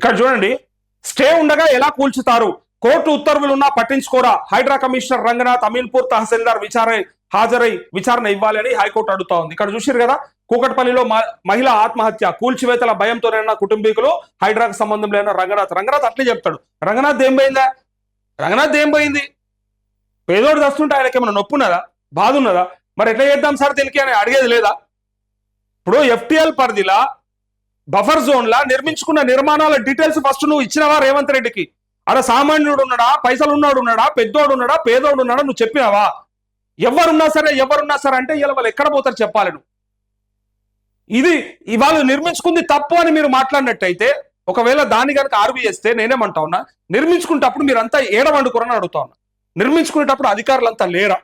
ఇక్కడ చూడండి. స్టే ఉండగా ఎలా కూల్చుతారు? కోర్టు ఉత్తర్వులున్నా పట్టించుకోరా? హైడ్రా కమిషనర్ రంగనాథ్ అమీన్పూర్ తహసీల్దార్ విచారణ హాజరై విచారణ ఇవ్వాలని హైకోర్టు అడుగుతా ఉంది. ఇక్కడ చూసిరు కదా కూకట్పల్లిలో మహిళ ఆత్మహత్య కూల్చివేతల భయంతోనైనా కుటుంబీకులు హైడ్రాకు సంబంధం లేని రంగనాథ్. రంగనాథ్ అట్లే చెప్తాడు. రంగనాథ్ ఏం పోయిందా? రంగనాథ్ ఏం పోయింది? పేదోడు దస్తుంటే ఆయనకి ఏమైనా నొప్పి ఉన్నదా బాధ ఉన్నదా మరి ఎట్లా చేద్దాం సార్ దీనికి అని అడిగేది లేదా? ఇప్పుడు ఎఫ్టిఎల్ పరిధిలా బఫర్ జోన్ లా నిర్మించుకున్న నిర్మాణాల డీటెయిల్స్ ఫస్ట్ నువ్వు ఇచ్చినవా రేవంత్ రెడ్డికి? ఆడ సామాన్యుడు ఉన్నాడా? పైసలు ఉన్నాడు ఉన్నాడా? పెద్దోడు ఉన్నాడా? పేదోడు ఉన్నాడా? నువ్వు చెప్పినావా? ఎవరున్నా సరే ఎవరున్నా సరే అంటే ఇలా వాళ్ళు ఎక్కడ పోతారు చెప్పాలి నువ్వు. ఇది ఇవాళ నిర్మించుకుంది తప్పు అని మీరు మాట్లాడినట్టయితే ఒకవేళ దాన్ని కనుక ఆర్వి చేస్తే నేనేమంటా ఉన్నా నిర్మించుకునేటప్పుడు మీరంతా ఏడవండుకురని అడుగుతా ఉన్నా. నిర్మించుకునేటప్పుడు అధికారులంతా లేరా?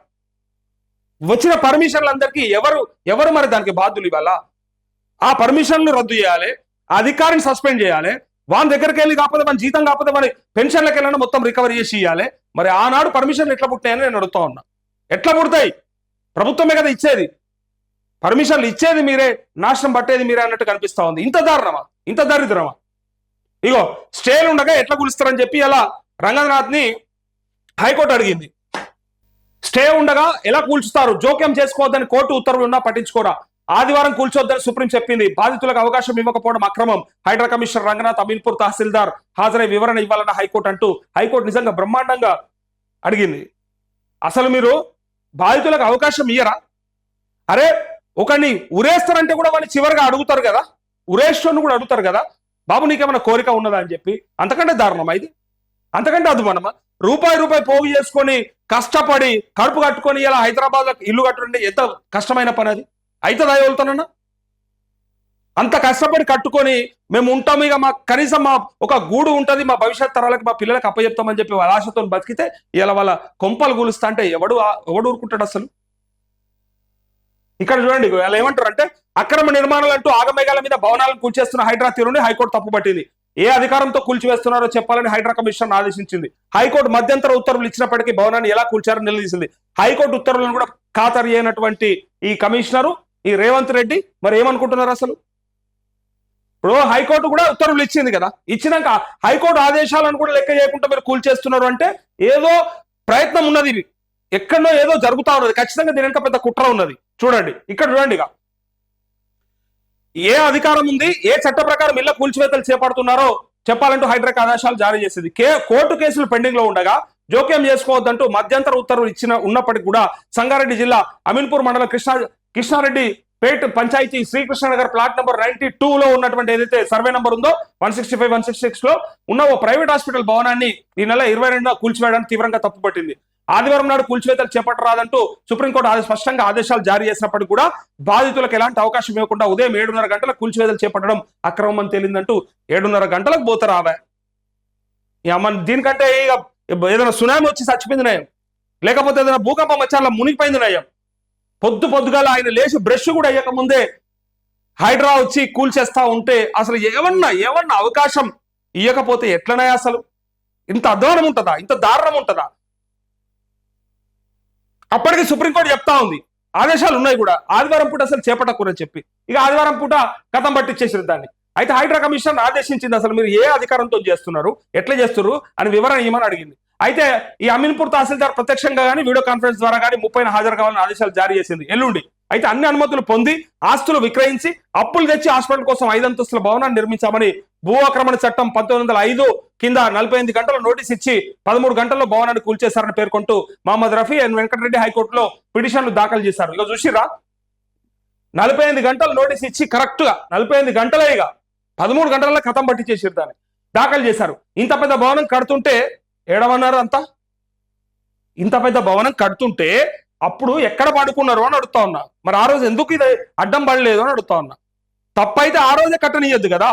వచ్చిన పర్మిషన్లందరికీ ఎవరు ఎవరు మరి దానికి బాధ్యులు ఇవాళ? ఆ పర్మిషన్లు రద్దు చేయాలి అధికారిని సస్పెండ్ చేయాలి వాని దగ్గరికి వెళ్ళి కాకపోతే మన జీతం కాకపోతే మన పెన్షన్లకు వెళ్ళినా మొత్తం రికవరీ చేసి ఇవ్వాలి మరి ఆనాడు పర్మిషన్లు ఎట్లా పుట్టాయని నేను అడుగుతా ఉన్నా. ఎట్లా పుడతాయి? ప్రభుత్వమే కదా ఇచ్చేది. పర్మిషన్లు ఇచ్చేది మీరే నాశనం పట్టేది మీరే అన్నట్టు కనిపిస్తా ఉంది. ఇంత దారుణమా? ఇంత దరిద్రమా? ఇగో స్టేలు ఉండగా ఎట్లా కులుస్తారని చెప్పి అలా రంగనాథ్ని హైకోర్టు అడిగింది. స్టే ఉండగా ఎలా కూల్చుతారు? జోక్యం చేసుకోవద్దని కోర్టు ఉత్తర్వులు ఉన్నా పట్టించుకోరా? ఆదివారం కూల్చొద్దని సుప్రీం చెప్పింది. బాధితులకు అవకాశం ఇవ్వకపోవడం అక్రమం. హైడ్రా కమిషనర్ రంగనాథ్ అమీన్పూర్ తహసీల్దార్ హాజరై వివరణ ఇవ్వాలన్న హైకోర్టు అంటూ హైకోర్టు నిజంగా బ్రహ్మాండంగా అడిగింది. అసలు మీరు బాధితులకు అవకాశం ఇయ్యరా? అరే ఒకరిని ఉరేస్తారంటే కూడా వాళ్ళు చివరిగా అడుగుతారు కదా? ఉరేశ్వరుని కూడా అడుగుతారు కదా? బాబు నీకేమైనా కోరిక ఉన్నదా అని చెప్పి? అంతకంటే దారుణమా ఇది? అంతకంటే అదుమానమా? రూపాయి రూపాయి పోగు చేసుకొని కష్టపడి కడుపు కట్టుకొని ఇలా హైదరాబాద్ ఇల్లు కట్టుకుంటే ఎంత కష్టమైన పని అది? అయితే వెళ్తానన్నా? అంత కష్టపడి కట్టుకొని మేము ఉంటాము ఇక మా కనీసం మా ఒక గూడు ఉంటుంది మా భవిష్యత్ తరాలకు మా పిల్లలకు అప్పచెప్తామని చెప్పి వాళ్ళ ఆశతో బతికితే ఇలా వాళ్ళ కొంపలు గులుస్తా అంటే ఎవడు ఎవడు ఊరుకుంటాడు అసలు? ఇక్కడ చూడండి వాళ్ళు ఏమంటారు అంటే అక్రమ నిర్మాణాలు అంటూ ఆగమేఘాల మీద భవనాలను కూల్చేస్తున్న హైడ్రా తీరుని హైకోర్టు తప్పుపట్టింది. ఏ అధికారంతో కూల్చివేస్తున్నారో చెప్పాలని హైడ్రా కమిషన్ ఆదేశించింది. హైకోర్టు మధ్యంతర ఉత్తర్వులు ఇచ్చినప్పటికీ భవనాన్ని ఎలా కూల్చారని నిలదీసింది. హైకోర్టు ఉత్తర్వులను కూడా ఖాతరు అయినటువంటి ఈ కమిషనరు ఈ రేవంత్ రెడ్డి మరి ఏమనుకుంటున్నారు అసలు? ఇప్పుడు హైకోర్టు కూడా ఉత్తర్వులు ఇచ్చింది కదా. ఇచ్చినాక హైకోర్టు ఆదేశాలను కూడా లెక్క చేయకుండా మీరు కూల్చేస్తున్నారు అంటే ఏదో ప్రయత్నం ఉన్నది ఇది. ఎక్కడో ఏదో జరుగుతా ఉన్నది. ఖచ్చితంగా దీని వెనక పెద్ద కుట్ర ఉన్నది. చూడండి ఇక్కడ చూడండి ఇక ఏ అధికారం ఉంది ఏ చట్ట ప్రకారం ఇళ్ళ కూల్చివేతలు చేపడుతున్నారో చెప్పాలంటూ హైడ్రాక్ ఆదేశాలు జారీ చేసింది. కే కోర్టు కేసులు పెండింగ్లో ఉండగా జోక్యం చేసుకోవద్దంటూ మధ్యంతర ఉత్తర్వులు ఇచ్చిన ఉన్నప్పటికీ కూడా సంగారెడ్డి జిల్లా అమీన్పూర్ మండలం Krishna Krishnareddy Pet panchayat Srikrishna Nagar plot number ninety two లో ఉన్నటువంటి ఏదైతే సర్వే నెంబర్ ఉందో one sixty five one sixty సిక్స్లో ఉన్న ఓ ప్రైవేట్ హాస్పిటల్ భవనాన్ని ఈ నెల ఇరవై రెండున కూల్చివేయడానికి తీవ్రంగా తప్పుపట్టింది. ఆదివారం నాడు కూల్చివేతలు చేపట్టరాదంటూ సుప్రీంకోర్టు స్పష్టంగా ఆదేశాలు జారీ చేసినప్పటికీ కూడా బాధితులకు ఎలాంటి అవకాశం ఇవ్వకుండా ఉదయం ఏడున్నర గంటలకు కూల్చివేతలు చేపట్టడం అక్రమం అని తేలిందంటూ ఏడున్నర గంటలకు పోతారు ఇక మన దీనికంటే ఏదైనా సునామీ వచ్చి చచ్చిపోయింది నయం. లేకపోతే ఏదైనా భూకంపం వచ్చి అలా మునిగిపోయింది నయం. పొద్దు పొద్దుగాల ఆయన లేచి బ్రష్ కూడా అయ్యక ముందే హైడ్రా వచ్చి కూల్చేస్తా ఉంటే అసలు ఏమన్నా ఏమన్నా అవకాశం ఇవ్వకపోతే ఎట్లనే అసలు? ఇంత అధ్వానం ఉంటుందా? ఇంత దారుణం ఉంటుందా? అప్పటికి సుప్రీంకోర్టు చెప్తా ఉంది. ఆదేశాలు ఉన్నాయి కూడా. ఆదివారం పూట అసలు చేపట్టకూడని చెప్పి. ఇక ఆదివారం పూట కథం పట్టించేసిన దాన్ని. అయితే హైడ్రా కమిషన్ ఆదేశించింది అసలు మీరు ఏ అధికారంతో చేస్తున్నారు ఎట్లా చేస్తున్నారు అని వివరణ ఇవ్వమని అడిగింది. అయితే ఈ అమీన్పూర్ తహసీల్దార్ ప్రత్యక్షంగా కానీ వీడియో కాన్ఫరెన్స్ ద్వారా కానీ ముప్పైన హాజరు కావాలని ఆదేశాలు జారీ చేసింది. ఎల్లుండి. అయితే అన్ని అనుమతులు పొంది ఆస్తులు విక్రయించి అప్పులు తెచ్చి హాస్పిటల్ కోసం ఐదంతస్తుల భవనాన్ని నిర్మించామని భూ ఆక్రమణ చట్టం పంతొమ్మిది వందల ఐదు కింద నలభై ఎనిమిది గంటల నోటీస్ ఇచ్చి పదమూడు గంటల్లో భవనాన్ని కూల్చేశారని పేర్కొంటూ మహమ్మద్ రఫీ అండ్ వెంకటరెడ్డి హైకోర్టులో పిటిషన్లు దాఖలు చేశారు. ఇక చూసిరా నలభై ఎనిమిది గంటలు నోటీస్ ఇచ్చి కరెక్ట్గా నలభై ఎనిమిది గంటలే ఇక. పదమూడు గంటల్లో కథం పట్టి చేసారు దాన్ని. దాఖలు చేశారు. ఇంత పెద్ద భవనం కడుతుంటే ఏడవన్నారు అంతా? ఇంత పెద్ద భవనం కడుతుంటే అప్పుడు ఎక్కడ పడుకున్నారు అని అడుగుతా ఉన్నా. మరి ఆ రోజు ఎందుకు ఇది అడ్డం పడలేదు అని అడుగుతా ఉన్నా. తప్పైతే ఆ రోజే కట్టనియద్దు కదా?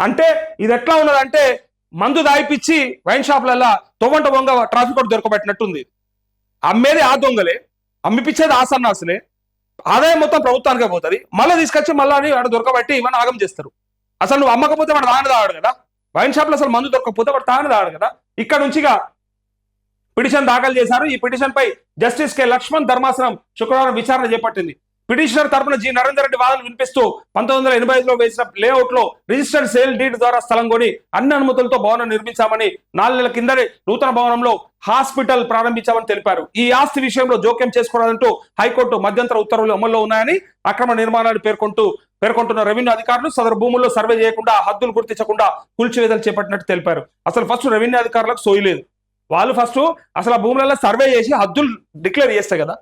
అంటే ఇది ఎట్లా ఉన్నదంటే మందు దాయిపిచ్చి వైన్ షాప్లల్లా తొవ్వంట బొంగ ట్రాఫిక్ కూడా దొరకబెట్టినట్టుంది. అమ్మేది ఆ దొంగలే అమ్మిపిచ్చేది ఆ సన్నాసులే. ఆదాయం మొత్తం ప్రభుత్వానికే పోతుంది. మళ్ళీ తీసుకొచ్చి మళ్ళీ అని వాడు దొరకబట్టి ఇవన్నీ ఆగం చేస్తారు. అసలు నువ్వు అమ్మకపోతే వాడు తాగని తాగాడు కదా? వైన్ షాప్లో అసలు మందు దొరకకపోతే వాడు తాగని తాగాడు కదా? ఇక్కడ నుంచిగా పిటిషన్ దాఖలు చేశారు. ఈ పిటిషన్ పై జస్టిస్ కె లక్ష్మణ్ ధర్మాసనం శుక్రవారం విచారణ చేపట్టింది. పిటిషనర్ తరపున జి నరేందర్ రెడ్డి వాదనలు వినిపిస్తూ పంతొమ్మిది వందల ఎనభై ఐదులో వేసిన లేఅవుట్లో రిజిస్టర్డ్ సేల్ డీడ్ ద్వారా స్థలం కొని అన్ని అనుమతులతో భవనం నిర్మించామని నాలుగు నెలల కిందనే నూతన భవనంలో హాస్పిటల్ ప్రారంభించామని తెలిపారు. ఈ ఆస్తి విషయంలో జోక్యం చేసుకోవాలంటూ హైకోర్టు మధ్యంతర ఉత్తర్వులు అమల్లో ఉన్నాయని అక్రమ నిర్మాణాలు పేర్కొంటూ పేర్కొంటున్న రెవెన్యూ అధికారులు సదరు భూముల్లో సర్వే చేయకుండా హద్దులు గుర్తించకుండా కూల్చివేతలు చేపట్టినట్టు తెలిపారు. అసలు ఫస్ట్ రెవెన్యూ అధికారులకు సోయలేదు వాళ్ళు ఫస్ట్ అసలు ఆ భూములలో సర్వే చేసి హద్దులు డిక్లేర్ చేస్తే కదా.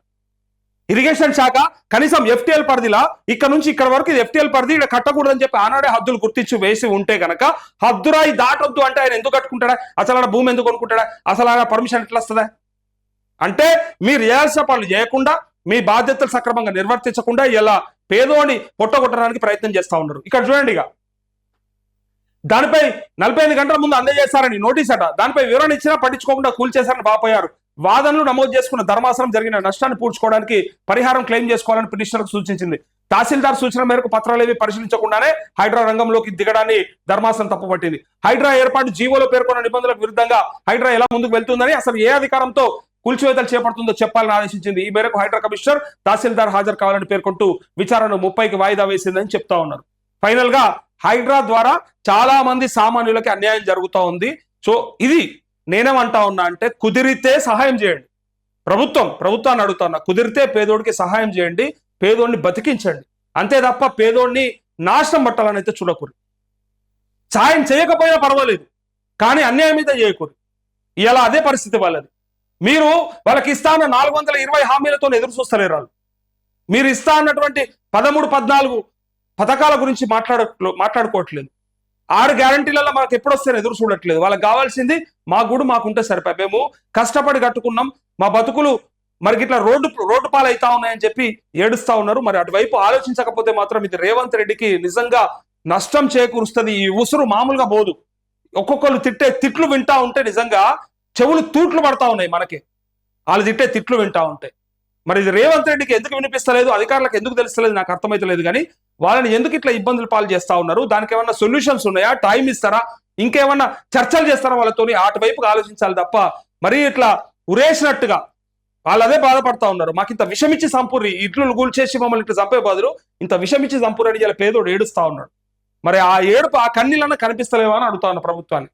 ఇరిగేషన్ శాఖ కనీసం ఎఫ్టీఎల్ పరిధిలా ఇక్కడ నుంచి ఇక్కడ వరకు ఇది ఎఫ్టీఎల్ పరిధి ఇక్కడ కట్టకూడదని చెప్పి ఆనాడే హద్దులు గుర్తించి వేసి ఉంటే గనక హద్దురాయి దాటొద్దు అంటే ఆయన ఎందుకు కట్టుకుంటాడా? అసలు ఆయన భూమి ఎందుకు కొనుక్కుంటాడా? అసలు ఆయన పర్మిషన్ ఎట్లా వస్తుందా? అంటే మీరు చేయాల్సిన పనులు చేయకుండా మీ బాధ్యతలు సక్రమంగా నిర్వర్తించకుండా ఇలా పేదోని పొట్టగొట్టడానికి ప్రయత్నం చేస్తా ఉన్నారు. ఇక్కడ చూడండి ఇక. దానిపై నలభై ఐదు గంటల ముందు అందజేశారని నోటీస్ అట. దానిపై వివరణ ఇచ్చినా పట్టించుకోకుండా కూల్చేశారని బాపోయారు. వాదనలు నమోదు చేసుకున్న ధర్మాసనం జరిగిన నష్టాన్ని పూడ్చుకోవడానికి పరిహారం క్లెయిమ్ చేసుకోవాలని పిటిషనర్కు సూచించింది. తహసీల్దార్ సూచన మేరకు పత్రాలేవి పరిశీలించకుండానే హైడ్రా రంగంలోకి దిగడాన్ని ధర్మాసనం తప్పుపట్టింది. హైడ్రా ఏర్పాటు జీవోలో పేర్కొన్న నిబంధనలకు విరుద్ధంగా హైడ్రా ఎలా ముందుకు వెళ్తుందని అసలు ఏ అధికారంతో కూల్చివేతలు చేపడుతుందో చెప్పాలని ఆదేశించింది. ఈ మేరకు హైడ్రా కమిషనర్ తహసీల్దార్ హాజరు కావాలని పేర్కొంటూ విచారణను ముప్పైకి వాయిదా వేసిందని చెప్తా ఉన్నారు. ఫైనల్గా హైడ్రా ద్వారా చాలా మంది సామాన్యులకి అన్యాయం జరుగుతూ ఉంది. సో ఇది నేనేమంటా ఉన్నా అంటే కుదిరితే సహాయం చేయండి. ప్రభుత్వం ప్రభుత్వాన్ని అడుగుతున్నా కుదిరితే పేదోడికి సహాయం చేయండి పేదోడిని బతికించండి. అంతే తప్ప పేదోడిని నాశనం పట్టాలని అయితే చూడకూడదు. సాయం చేయకపోయినా పర్వాలేదు కానీ అన్యాయం మీద చేయకూడదు. ఇలా అదే పరిస్థితి వాళ్ళది. మీరు వాళ్ళకి ఇస్తా అన్న నాలుగు వందల ఇరవై హామీలతో ఎదురు చూస్తలేరు వాళ్ళు. మీరు ఇస్తా అన్నటువంటి పదమూడు పద్నాలుగు పథకాల గురించి మాట్లాడ మాట్లాడుకోవట్లేదు. ఆరు గ్యారంటీలలో మనకు ఎప్పుడు వస్తారు ఎదురు చూడట్లేదు. వాళ్ళకి కావాల్సింది మా గుడు మాకుంటే సరిపోయి. మేము కష్టపడి కట్టుకున్నాం. మా బతుకులు మరి ఇట్లా రోడ్డు రోడ్డు పాలు అవుతా ఉన్నాయని చెప్పి ఏడుస్తా ఉన్నారు. మరి అటువైపు ఆలోచించకపోతే మాత్రం ఇది రేవంత్ రెడ్డికి నిజంగా నష్టం చేకూరుస్తుంది. ఈ ఉసురు మామూలుగా పోదు. ఒక్కొక్కరు తిట్టే తిట్లు వింటా ఉంటే నిజంగా చెవులు తూట్లు పడతా ఉన్నాయి మనకి. వాళ్ళు తిట్టే తిట్లు వింటా ఉంటాయి మరి ఇది రేవంత్ రెడ్డికి ఎందుకు వినిపిస్తలేదు? అధికారులకు ఎందుకు తెలుస్తలేదు? నాకు అర్థమైతలేదు కానీ వాళ్ళని ఎందుకు ఇట్లా ఇబ్బందులు పాలు చేస్తా ఉన్నారు? దానికి ఏమన్నా సొల్యూషన్స్ ఉన్నాయా? టైం ఇస్తారా? ఇంకేమన్నా చర్చలు చేస్తారా వాళ్ళతోని? అటువైపుగా ఆలోచించాలి తప్ప మరీ ఇట్లా ఉరేసినట్టుగా వాళ్ళు అదే బాధపడతా ఉన్నారు. మాకు ఇంత విషమిచ్చి సంపూరి ఇట్లు కూల్చేసి మమ్మల్ని ఇట్లా చంపే బదులు ఇంత విషమిచ్చి సంపూరి అని ఇలా పేదోడు ఏడుస్తా ఉన్నాడు. మరి ఆ ఏడుపు ఆ కన్నీళ్ళన్నా కనిపిస్తలేవా అని అడుగుతా ఉన్నా ప్రభుత్వాన్ని.